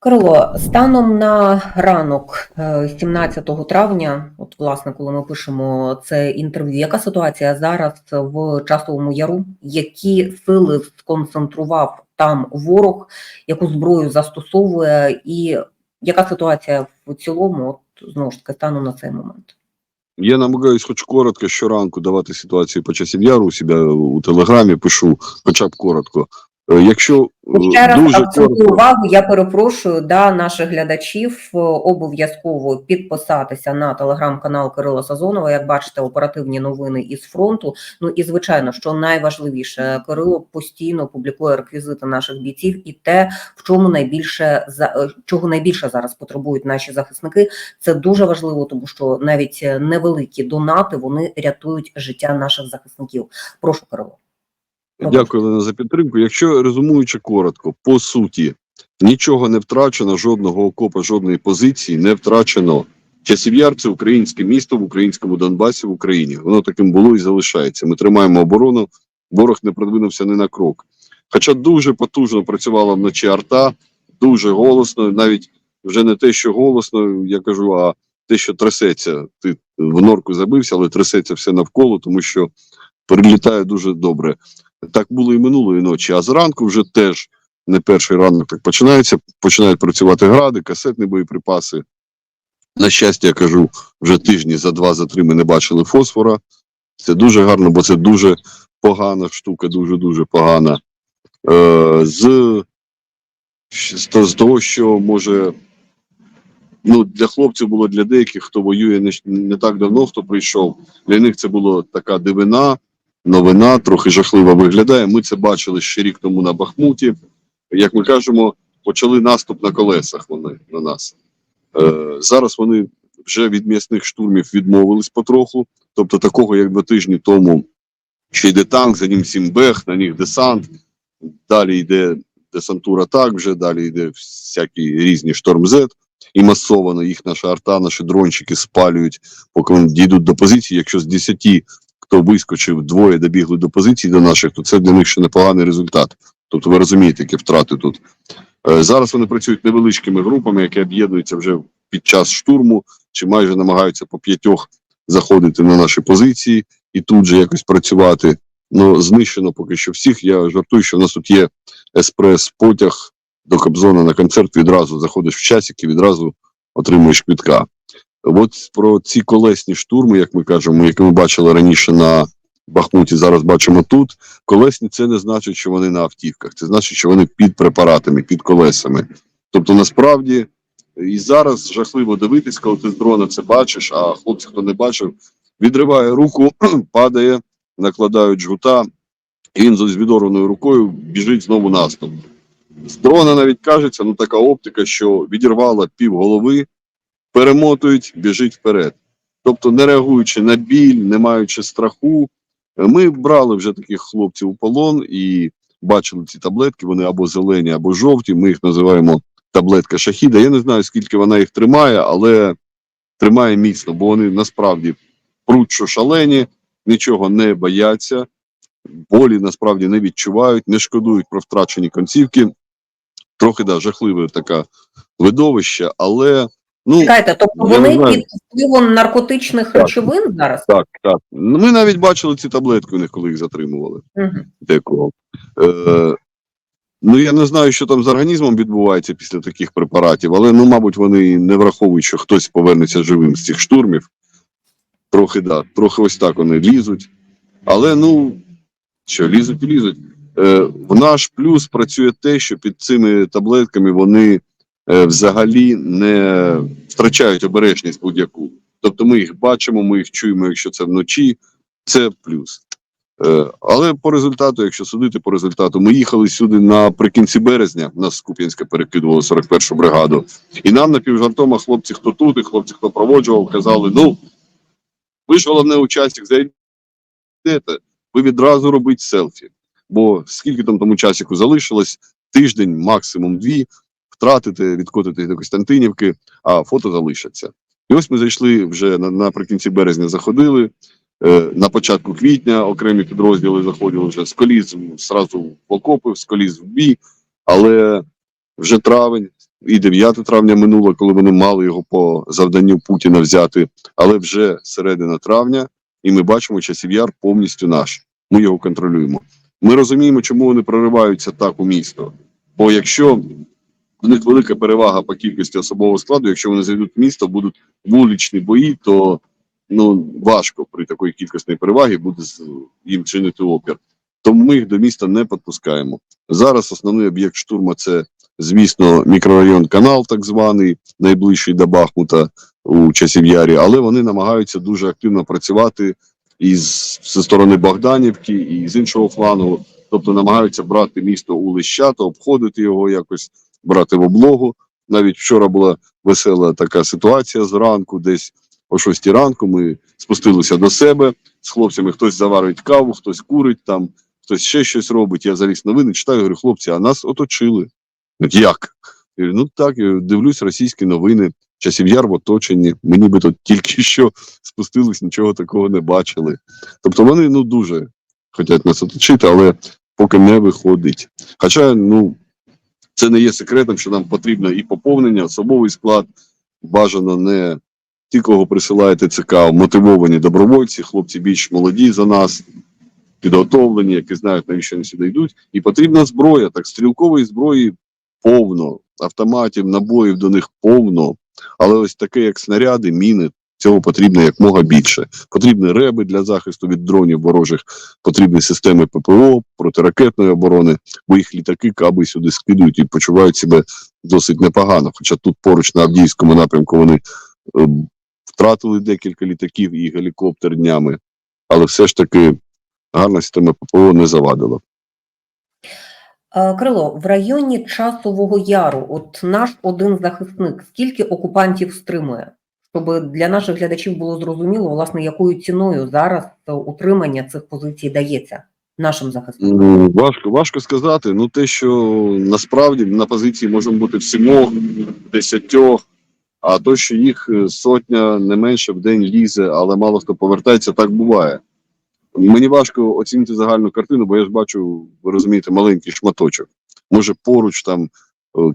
Кирило, станом на ранок е, 17 травня, от власне, коли ми пишемо це інтерв'ю, яка ситуація зараз в Часовому Яру? Які сили сконцентрував там ворог, яку зброю застосовує, і яка ситуація в цілому, от знову ж таки, станом на цей момент? Я намагаюсь хоч коротко щоранку давати ситуацію по часів яру у себе у телеграмі, пишу хоча б коротко. Е, Якщо е, Ще раз дуже коротко, увагу, я перепрошую да, наших глядачів е, обов'язково підписатися на телеграм-канал Кирила Сазонова. Як бачите, оперативні новини із фронту. Ну і звичайно, що найважливіше, Кирило постійно публікує реквізити наших бійців і те, в чому найбільше за чого найбільше зараз потребують наші захисники. Це дуже важливо, тому що навіть невеликі донати вони рятують життя наших захисників. Прошу Кирило. Дякую Олена, за підтримку. Якщо резумуючи коротко, по суті, нічого не втрачено, жодного окопа, жодної позиції не втрачено. Часів яр це українське місто в українському Донбасі в Україні. Воно таким було і залишається. Ми тримаємо оборону, ворог не продвинувся ні на крок. Хоча дуже потужно працювала вночі арта, дуже голосно, навіть вже не те, що голосно, я кажу, а те, що трясеться. Ти в норку забився, але трясеться все навколо, тому що прилітає дуже добре. Так було і минулої ночі. А зранку вже теж не перший ранок так починається. Починають працювати гради, касетні боєприпаси. На щастя, я кажу, вже тижні за два, за три ми не бачили фосфора. Це дуже гарно, бо це дуже погана штука, дуже дуже погана. Е, з, з, того, що може. Ну, для хлопців було для деяких, хто воює не, не так давно, хто прийшов. Для них це було така дивина, новина, трохи жахливо виглядає. Ми це бачили ще рік тому на Бахмуті. Як ми кажемо, почали наступ на колесах вони на нас. Е, зараз вони вже від м'ясних штурмів відмовились потроху. Тобто, такого, як два тижні тому, що йде танк, за ним сімбех, на них десант. Далі йде десантура так, вже далі йде всякі різні шторм Z. І масовано їх наша арта, наші дрончики спалюють, поки вони дійдуть до позиції. Якщо з 10 хто вискочив, двоє добігли до позиції до наших, то це для них ще непоганий результат. Тобто ви розумієте, які втрати тут. Е, Зараз вони працюють невеличкими групами, які об'єднуються вже під час штурму, чи майже намагаються по п'ятьох заходити на наші позиції і тут же якось працювати. Ну, знищено поки що всіх. Я жартую, що в нас тут є еспрес-потяг до Кобзона на концерт. Відразу заходиш в часик і відразу отримуєш квітка. От про ці колесні штурми, як ми кажемо, які ми бачили раніше на Бахмуті, зараз бачимо тут. Колесні це не значить, що вони на автівках, це значить, що вони під препаратами, під колесами. Тобто, насправді, і зараз жахливо дивитись, коли ти з дрона це бачиш, а хлопці, хто не бачив, відриває руку, падає, накладають жгута, і він з відорваною рукою біжить знову наступ. З дрона навіть кажеться, ну така оптика, що відірвала пів голови, перемотують, біжить вперед. Тобто, не реагуючи на біль, не маючи страху, ми брали вже таких хлопців у полон і бачили ці таблетки. Вони або зелені, або жовті. Ми їх називаємо таблетка шахіда. Я не знаю, скільки вона їх тримає, але тримає міцно, бо вони насправді пруть, шалені, нічого не бояться, болі насправді не відчувають, не шкодують про втрачені концівки. Трохи да, жахливе таке видовище, але ну Чекайте, тобто вони під впливом наркотичних Так. речовин зараз? так, так. Ми навіть бачили ці таблетки у них, коли їх затримували. Мгм. декого. Е, ну, я не знаю, що там з організмом відбувається після таких препаратів, але, ну, мабуть, вони не враховують, що хтось повернеться живим з цих штурмів. Трохи, да, трохи ось так вони лізуть. Але, ну, що, лізуть і лізуть. Е, в наш плюс працює те, що під цими таблетками вони взагалі не втрачають обережність будь-яку. Тобто ми їх бачимо, ми їх чуємо, якщо це вночі, це плюс. Е, Але по результату, якщо судити по результату, ми їхали сюди наприкінці березня. Нас з Куп'янська перекидували 41-ту бригаду. І нам напівжартома хлопці, хто тут, і хлопці, хто проводжував, казали: ну, ви ж головне учасник, зайдете, ви відразу робіть селфі. Бо скільки там тому часіку залишилось, тиждень, максимум дві, втратите, відкотите до Костянтинівки, а фото залишаться. І ось ми зайшли вже наприкінці березня, заходили. Е, на початку квітня окремі підрозділи заходили вже з коліз зразу в окопи, з коліз в бій, але вже травень, і 9 травня минуло, коли вони мали його по завданню Путіна взяти, але вже середина травня, і ми бачимо, часів яр повністю наш. Ми його контролюємо. Ми розуміємо, чому вони прориваються так у місто. Бо якщо в них велика перевага по кількості особового складу, якщо вони зайдуть в місто, будуть вуличні бої, то ну важко при такої кількісної переваги буде їм чинити опір. Тому ми їх до міста не підпускаємо. Зараз основний об'єкт штурму це, звісно, мікрорайон Канал, так званий, найближчий до Бахмута у Часів'ярі, але вони намагаються дуже активно працювати із зі сторони Богданівки і з іншого флангу. Тобто намагаються брати місто у лищата, обходити його якось, брати в облогу. Навіть вчора була весела така ситуація зранку, десь о 6 ранку ми спустилися до себе з хлопцями. Хтось заварить каву, хтось курить там, хтось ще щось робить. Я заліз новини, читаю, говорю, хлопці, а нас оточили. Як? Говорю, ну так, я дивлюсь російські новини, часів яр в оточенні. Ми ніби тут тільки що спустились, нічого такого не бачили. Тобто вони ну дуже хочуть нас оточити, але поки не виходить. Хоча, ну, це не є секретом, що нам потрібно і поповнення, особовий склад, бажано не ті, кого присилає ТЦК, а мотивовані добровольці, хлопці більш молоді за нас, підготовлені, які знають, навіщо вони сюди йдуть. І потрібна зброя. Так, стрілкової зброї повно, автоматів, набоїв до них повно. Але ось таке, як снаряди, міни, цього потрібно якмога більше. Потрібні реби для захисту від дронів ворожих, потрібні системи ППО, протиракетної оборони, бо їх літаки каби сюди скидують і почувають себе досить непогано. Хоча тут поруч на Авдіївському напрямку вони е, втратили декілька літаків і гелікоптер днями, але все ж таки гарна система ППО не завадила. Е, Крило, в районі Часового Яру, от наш один захисник, скільки окупантів стримує? Щоб для наших глядачів було зрозуміло, власне, якою ціною зараз утримання цих позицій дається нашим захисникам. Ну, важко, важко сказати. Ну, те, що насправді на позиції можемо бути всімох, десятьох, а то, що їх е, сотня не менше в день лізе, але мало хто повертається, так буває. Мені важко оцінити загальну картину, бо я ж бачу, ви розумієте, маленький шматочок. Може, поруч там е,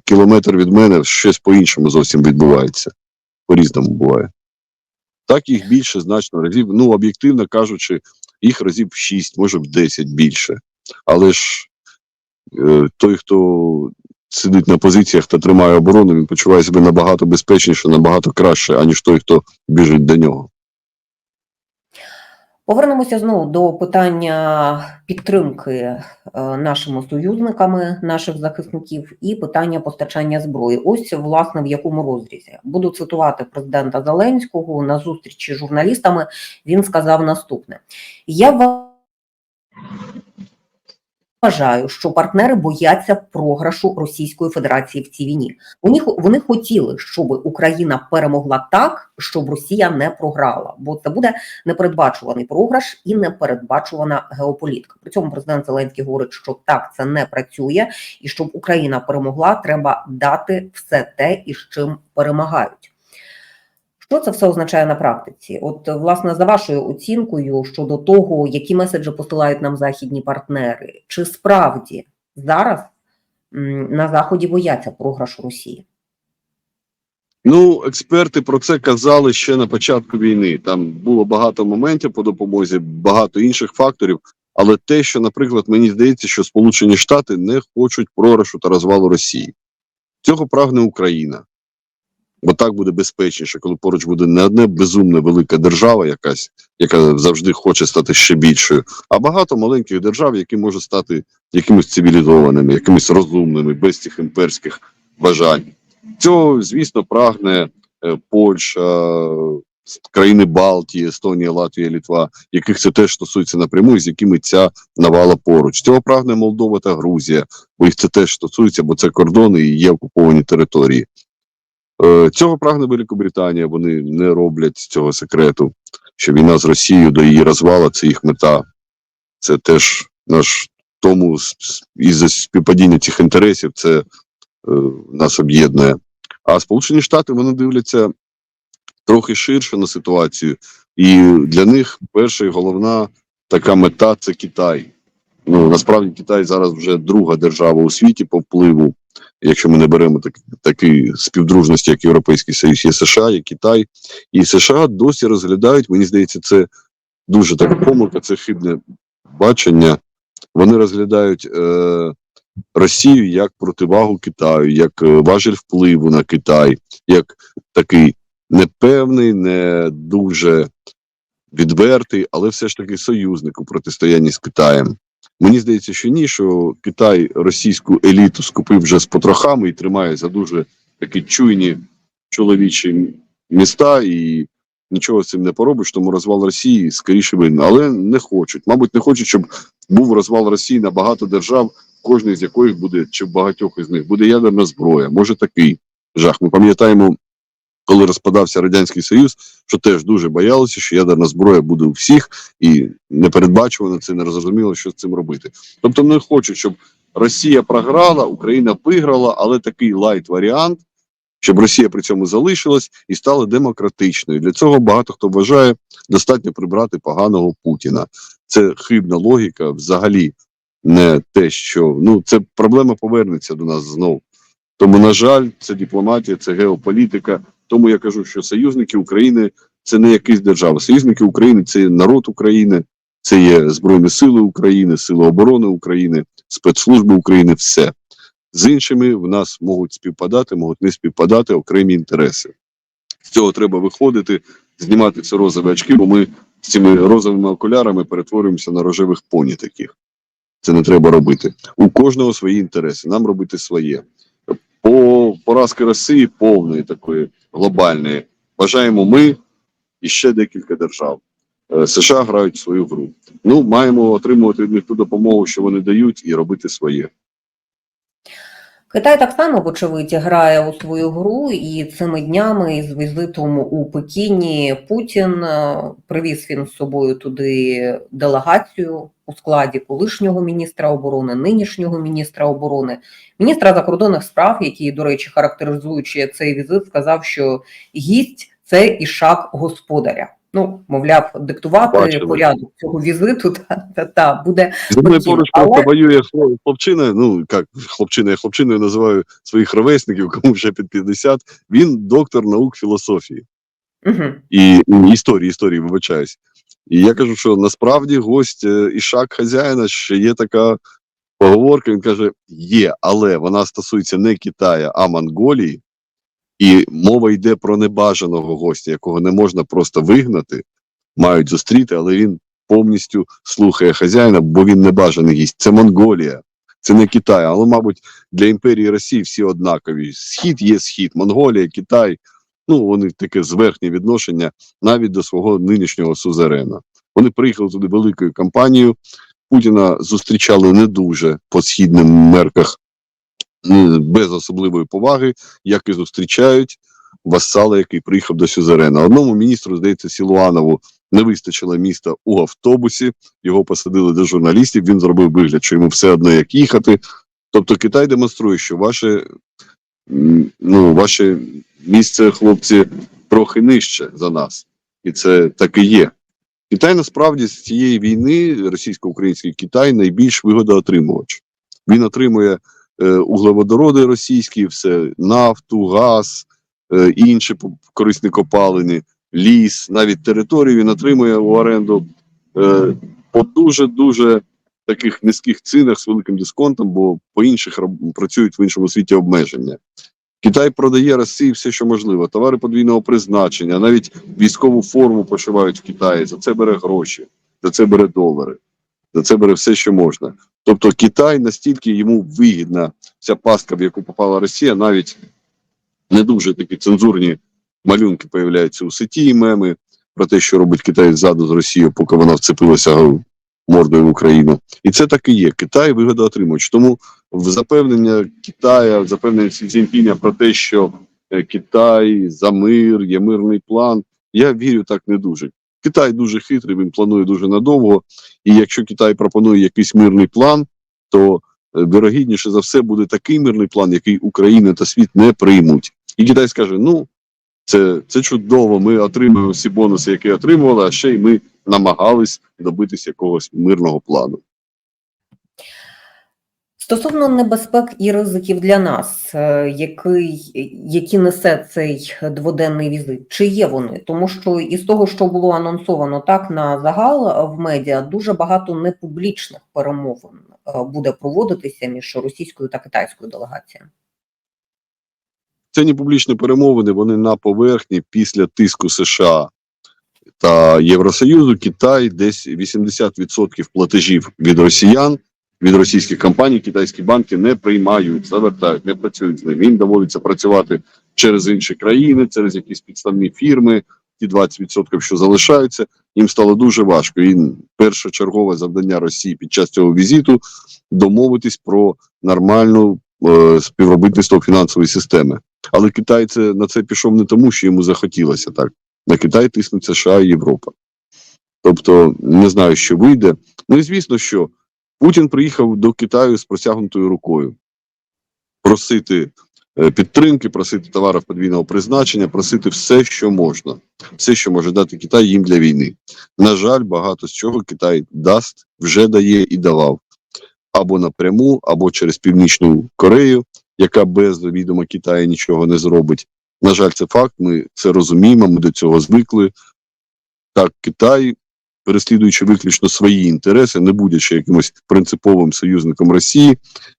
кілометр від мене щось по-іншому зовсім відбувається. По-різному буває. Так їх більше значно разів. Ну, об'єктивно кажучи, їх разів в 6, може в 10 більше. Але ж е, той, хто сидить на позиціях та тримає оборону, він почуває себе набагато безпечніше, набагато краще, аніж той, хто біжить до нього. Повернемося знову до питання підтримки е, нашими союзниками, наших захисників, і питання постачання зброї. Ось власне в якому розрізі буду цитувати президента Зеленського на зустрічі з журналістами. Він сказав наступне: я вважаю, що партнери бояться програшу Російської Федерації в цій війні. Них вони хотіли, щоб Україна перемогла так, щоб Росія не програла, бо це буде непередбачуваний програш і непередбачувана геополітика. При цьому президент Зеленський говорить, що так це не працює, і щоб Україна перемогла, треба дати все те, із чим перемагають. Що це все означає на практиці? От, власне, за вашою оцінкою щодо того, які меседжі посилають нам західні партнери, чи справді зараз на заході бояться програшу Росії? Ну, експерти про це казали ще на початку війни. Там було багато моментів по допомозі, багато інших факторів. Але те, що, наприклад, мені здається, що Сполучені Штати не хочуть програшу та розвалу Росії. Цього прагне Україна. Бо так буде безпечніше, коли поруч буде не одне безумне велика держава, якась, яка завжди хоче стати ще більшою, а багато маленьких держав, які можуть стати якимись цивілізованими, якимись розумними, без цих імперських бажань. Цього, звісно, прагне е, Польща, країни Балтії, Естонія, Латвія, Літва, яких це теж стосується напряму, з якими ця навала поруч. Цього прагне Молдова та Грузія, бо їх це теж стосується, бо це кордони і є окуповані території. Е, Цього прагне Великобританія. Вони не роблять цього секрету, що війна з Росією до її розвала це їх мета. Це теж наш тому с- із-за співпадіння цих інтересів це е, нас об'єднує. А Сполучені Штати вони дивляться трохи ширше на ситуацію, і для них перша і головна така мета це Китай. Ну насправді Китай зараз вже друга держава у світі по впливу. Якщо ми не беремо так, такі співдружності, як Європейський Союз, є США, є Китай, і США досі розглядають, мені здається, це дуже така помилка, це хибне бачення. Вони розглядають е, Росію як противагу Китаю, як е, важель впливу на Китай, як такий непевний, не дуже відвертий, але все ж таки союзник у протистоянні з Китаєм. Мені здається, що ні, що Китай російську еліту скупив вже з потрохами і тримає за дуже такі чуйні чоловічі міста, і нічого з цим не поробиш, тому розвал Росії скоріше винен. Але не хочуть. Мабуть, не хочуть, щоб був розвал Росії на багато держав, кожний з яких буде, чи в багатьох із них буде ядерна зброя. Може такий жах. Ми пам'ятаємо, коли розпадався Радянський Союз, що теж дуже боялися, що ядерна зброя буде у всіх, і непередбачувано це не розуміло, що з цим робити. Тобто, не хочуть, щоб Росія програла, Україна виграла, але такий лайт варіант, щоб Росія при цьому залишилась і стала демократичною. Для цього багато хто вважає, достатньо прибрати поганого Путіна. Це хибна логіка, взагалі не те, що ну це проблема повернеться до нас знову. Тому, на жаль, це дипломатія, це геополітика. Тому я кажу, що союзники України це не якісь держави. Союзники України це народ України, це є Збройні Сили України, Сили оборони України, спецслужби України, все. З іншими в нас можуть співпадати, можуть не співпадати окремі інтереси. З цього треба виходити, знімати ці розові очки, бо ми з цими розовими окулярами перетворюємося на рожевих поні таких. Це не треба робити. У кожного свої інтереси, нам робити своє. По поразки Росії повної такої глобальної бажаємо ми і ще декілька держав. Е, США грають свою гру. Ну, маємо отримувати від них ту допомогу, що вони дають, і робити своє. Китай так само, вочевидь, грає у свою гру, і цими днями із візитом у Пекіні Путін е, привіз він з собою туди делегацію у складі колишнього міністра оборони, нинішнього міністра оборони, міністра закордонних справ, який, до речі, характеризуючи цей візит, сказав, що гість це ішак господаря. Ну, мовляв, диктувати Бачили. порядок цього візиту та, та, та буде Зі мною поруч але- просто воює хлоп- хлопчина. Ну як хлопчина, я хлопчиною називаю своїх ровесників, кому вже під 50. Він доктор наук філософії угу. і історії, історії, вибачаюсь. І я кажу, що насправді гость е, ішак хазяїна ще є така поговорка. Він каже: є, але вона стосується не Китая, а Монголії. І мова йде про небажаного гостя, якого не можна просто вигнати, мають зустріти, але він повністю слухає хазяїна, бо він небажаний гість. Це Монголія, це не Китай. Але, мабуть, для імперії Росії всі однакові. Схід є схід, Монголія, Китай. Ну, вони таке зверхнє відношення навіть до свого нинішнього сузерена. Вони приїхали туди великою кампанією. Путіна зустрічали не дуже по східним мерках, без особливої поваги, як і зустрічають васала, який приїхав до Сюзерена. Одному міністру, здається, Сілуанову не вистачило міста у автобусі. Його посадили до журналістів. Він зробив вигляд, що йому все одно як їхати. Тобто Китай демонструє, що ваше, ну, ваше місце, хлопці, трохи нижче за нас, і це так і є. Китай насправді з цієї війни, російсько-український Китай, найбільш вигодоотримувач. Він отримує е, углеводороди російські, все нафту, газ, е, інші корисні копалини, ліс, навіть територію він отримує у оренду е, по дуже дуже таких низьких цінах з великим дисконтом, бо по інших працюють в іншому світі обмеження. Китай продає Росії все, що можливо, товари подвійного призначення, навіть військову форму пошивають в Китаї. За це бере гроші, за це бере долари, за це бере все, що можна. Тобто Китай настільки йому вигідна ця пастка, в яку попала Росія, навіть не дуже такі цензурні малюнки появляються у сеті і меми про те, що робить Китай ззаду з Росією, поки вона вцепилася мордою в Україну. І це так і є. Китай вигодоотримувач. Тому в запевнення Китая, в запевнення Цзіньпіня про те, що е, Китай за мир, є мирний план. Я вірю так не дуже. Китай дуже хитрий, він планує дуже надовго. І якщо Китай пропонує якийсь мирний план, то е, вірогідніше за все буде такий мирний план, який Україна та світ не приймуть. І Китай скаже: ну це, це чудово, ми отримаємо всі бонуси, які отримували, а ще й ми намагались добитися якогось мирного плану. Стосовно небезпек і ризиків для нас, е, який, які несе цей дводенний візит, чи є вони? Тому що із того, що було анонсовано так на загал в медіа, дуже багато непублічних перемовин е, буде проводитися між російською та китайською делегаціями. Це не публічні перемовини, вони на поверхні після тиску США та Євросоюзу. Китай десь 80% платежів від росіян, від російських компаній, китайські банки не приймають, завертають, не працюють з ним. Їм доводиться працювати через інші країни, через якісь підставні фірми. Ті 20%, що залишаються, їм стало дуже важко. І першочергове завдання Росії під час цього візиту домовитись про нормальну е, співробітництво фінансової системи. Але Китай це на це пішов не тому, що йому захотілося так. На Китай тиснуть США і Європа. Тобто не знаю, що вийде. Ну і звісно, що Путін приїхав до Китаю з простягнутою рукою просити е, підтримки, просити товарів подвійного призначення, просити все, що можна, все, що може дати Китай їм для війни. На жаль, багато з чого Китай дасть, вже дає і давав або напряму, або через Північну Корею, яка без відома Китаю нічого не зробить. На жаль, це факт. Ми це розуміємо. Ми до цього звикли. Так, Китай, переслідуючи виключно свої інтереси, не будучи якимось принциповим союзником Росії,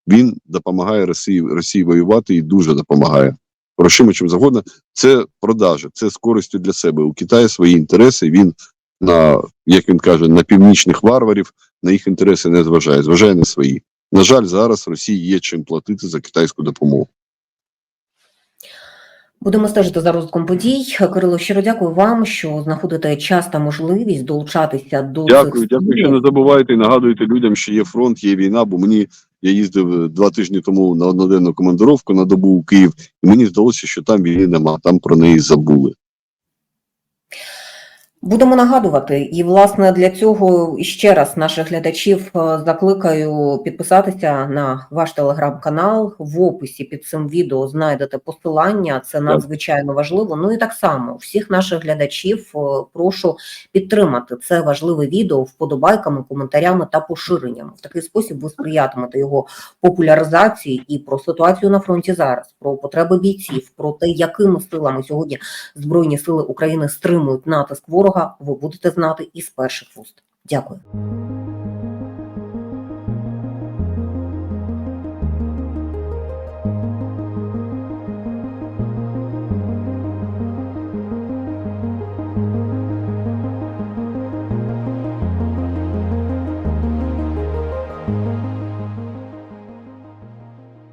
він допомагає Росії Росії воювати і дуже допомагає. Грошима чим завгодно. Це продажа, це з користю для себе. У Китаї свої інтереси. Він на як він каже, на північних варварів на їх інтереси не зважає, зважає на свої. На жаль, зараз Росії є чим платити за китайську допомогу. Будемо стежити за розвитком подій. Кирило, щиро дякую вам, що знаходите час та можливість долучатися до Дякую, цих дякую, що не забувайте і нагадуєте людям, що є фронт, є війна. Бо мені я їздив два тижні тому на одноденну командировку на добу у Київ, і мені здалося, що там війни нема, там про неї забули. Будемо нагадувати, і власне для цього ще раз наших глядачів е, закликаю підписатися на ваш телеграм-канал. В описі під цим відео знайдете посилання. Це надзвичайно важливо. Ну і так само всіх наших глядачів е, прошу підтримати це важливе відео вподобайками, коментарями та поширеннями. В такий спосіб ви сприятимете його популяризації і про ситуацію на фронті зараз, про потреби бійців, про те, якими силами сьогодні Збройні сили України стримують натиск ворога, ви будете знати із перших вуст. Дякую.